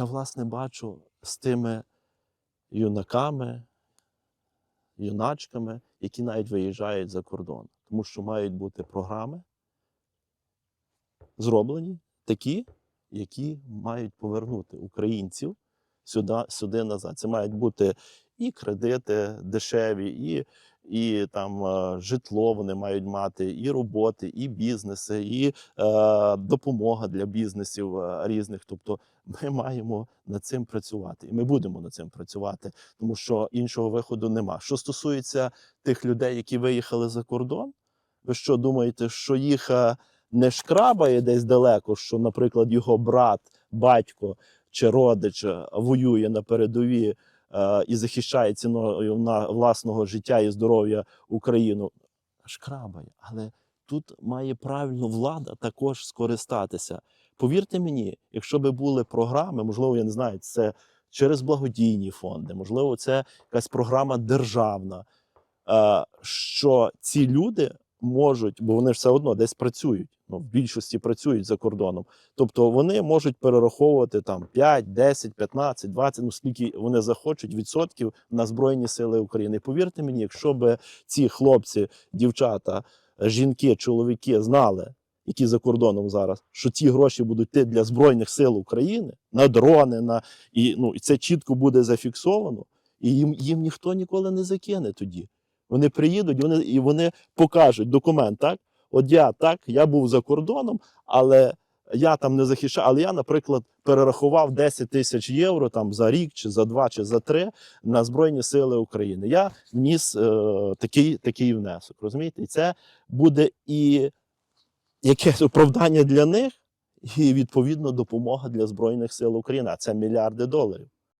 я власне бачу з тими юнаками, юначками, які навіть виїжджають за кордон, тому що мають бути програми зроблені такі, які мають повернути українців сюди, сюди назад. Це мають бути і кредити дешеві, і, і там е, житло вони мають мати, і роботи, і бізнеси, і е, допомога для бізнесів е, різних. Тобто ми маємо над цим працювати, і ми будемо над цим працювати, тому що іншого виходу нема. Що стосується тих людей, які виїхали за кордон, ви що думаєте, що їх е, не шкрабає десь далеко, що, наприклад, його брат, батько чи родич воює на передовій і захищає ціною на власного життя і здоров'я Україну? Шкрабає, але тут має правильно влада також скористатися. Повірте мені, якщо би були програми, можливо, я не знаю, це через благодійні фонди, можливо, це якась програма державна, е, що ці люди можуть, бо вони все одно десь працюють. Ну, в більшості працюють за кордоном. Тобто вони можуть перераховувати там 5, 10, 15, 20, ну скільки вони захочуть відсотків на Збройні Сили України. І повірте мені, якщо б ці хлопці, дівчата, жінки, чоловіки знали, які за кордоном зараз, що ці гроші будуть йти для Збройних сил України на дрони, на і ну і це чітко буде зафіксовано, і їм, їм ніхто ніколи не закине тоді. Вони приїдуть, вони і вони покажуть документ, так? От я так, я був за кордоном, але я там не захищав. Але я, наприклад, перерахував 10 тисяч євро там за рік, чи за два, чи за три на Збройні Сили України. Я вніс е, такий, такий внесок. Розумієте? І це буде і якесь оправдання для них, і відповідно допомога для Збройних сил України. А це мільярди доларів.